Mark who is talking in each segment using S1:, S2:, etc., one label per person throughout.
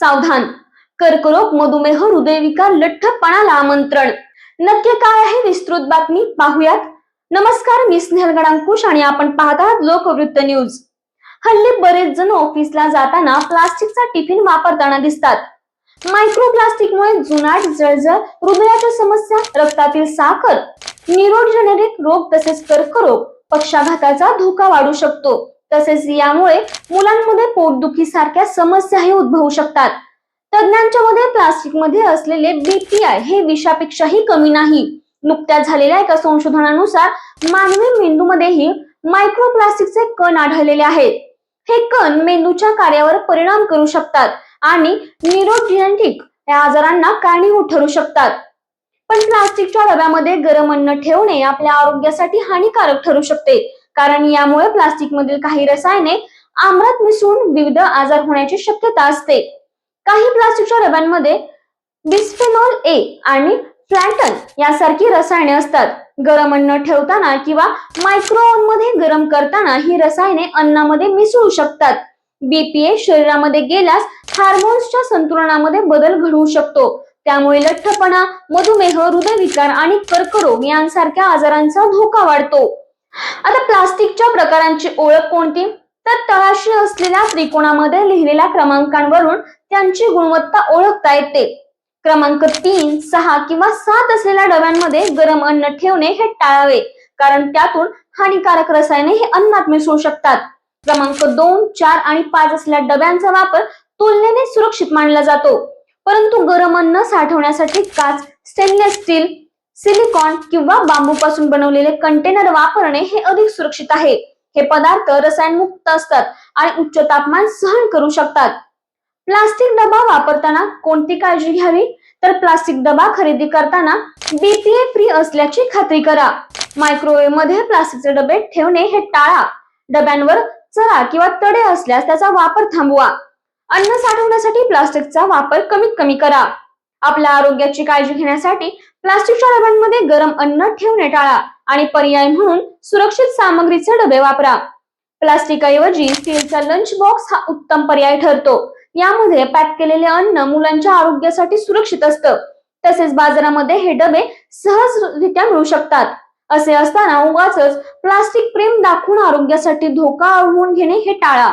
S1: सावधान. कर्करोग मधुमेह हृदयविकार लठ्ठपणाला आमंत्रण नक्की काय आहे विस्तृत बातमी? पाहूयात. नमस्कार मी स्नेहल गडांकुश आणि आपण पाहत आहात लोकवृत्त न्यूज. हल्ली बरेच जण ऑफिसला जाताना प्लास्टिकचा टिफिन वापरताना दिसतात. मायक्रो प्लास्टिकमुळे जुनाट जळजळ हृदयाच्या समस्या रक्तातील साखर न्यूरोजेनेरिक रोग तसेच कर्करोग पक्षाघाताचा धोका वाढू शकतो. तसेच यामुळे मुलांमध्ये पोटदुखी सारख्या समस्याही उद्भवू शकतात. तज्ञांच्या मध्ये प्लास्टिकमध्ये असलेले बीपीआय हे विषापेक्षाही कमी नाही. नुकत्याच झालेल्या एका संशोधनानुसार मानवी मेंदूमध्येही मायक्रोप्लास्टिकचे कण आढळलेले आहेत. हे कण मेंदूच्या कार्यावर परिणाम करू शकतात आणि न्यूरोजेनेटिक या आजारांना कारणीभूत ठरू शकतात. पण प्लास्टिकच्या डब्यामध्ये गरम अन्न ठेवणे आपल्या आरोग्यासाठी हानिकारक ठरू शकते. कारण यामुळे प्लास्टिकमधील काही रसायने आम्लात मिसळून विविध आजार होण्याची शक्यता असते. काही प्लास्टिकच्या डब्यांमध्ये बिस्फेनॉल ए आणि प्लॅटन यासारखी रसायने असतात. गरम अन्न ठेवताना किंवा मायक्रोओव्हनमध्ये गरम करताना ही रसायने अन्नामध्ये मिसळू शकतात. बीपीए शरीरामध्ये गेल्यास हार्मोन्सच्या संतुलनामध्ये बदल घडवू शकतो. त्यामुळे लठ्ठपणा मधुमेह हृदयविकार आणि कर्करोग यांसारख्या आजारांचा धोका वाढतो. आता प्लास्टिकच्या प्रकारांची ओळख कोणती? तर तळाशी असलेल्या त्रिकोणामध्ये लिहिलेल्या क्रमांकांवरून त्यांची गुणवत्ता ओळखता येते. क्रमांक तीन सहा किंवा सात असलेल्या डब्यांमध्ये गरम अन्न ठेवणे हे टाळावे कारण त्यातून हानिकारक रसायने हे अन्नात मिसळू शकतात. क्रमांक दोन चार आणि पाच असलेल्या डब्यांचा वापर तुलनेने सुरक्षित मानला जातो. परंतु गरम अन्न साठवण्यासाठी काच स्टेनलेस स्टील सिलिकॉन किंवा बांबूपासून बनवलेले कंटेनर वापरणे हे अधिक सुरक्षित आहे. हे पदार्थ रसायनमुक्त असतात आणि उच्च तापमान सहन करू शकतात. प्लास्टिक डबा वापरताना कोणती काळजी घ्यावी? तर प्लास्टिक डबा खरेदी करताना बीपीए फ्री असल्याची खात्री करा. मायक्रोवेव्हमध्ये प्लास्टिकचे डबे ठेवणे हे टाळा. डब्यांवर चरा किंवा तडे असल्यास त्याचा वापर थांबवा. अन्न साठवण्यासाठी प्लास्टिकचा वापर कमीत कमी करा. आपल्या आरोग्याची काळजी घेण्यासाठी प्लास्टिकच्या डब्यांमध्ये गरम अन्न ठेवणे टाळा आणि पर्याय म्हणून सुरक्षित सामग्रीचे डबे वापरा. प्लास्टिक ऐवजी स्टीलचा लंच बॉक्स हा उत्तम पर्याय ठरतो. यामध्ये पॅक केलेले अन्न मुलांच्या आरोग्यासाठी सुरक्षित असतं. तसेच बाजारामध्ये हे डबे सहजरित्या मिळू शकतात. असे असताना उगाच प्लास्टिक प्रेम दाखवून आरोग्यासाठी धोका ओढवून घेणे हे टाळा.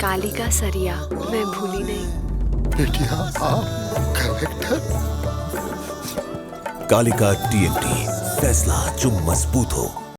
S2: कालिका सरिया मैं भूली नहीं।
S3: बेटिया आप कलेक्टर।
S4: कालिका टीएमटी फैसला जो मज़बूत हो।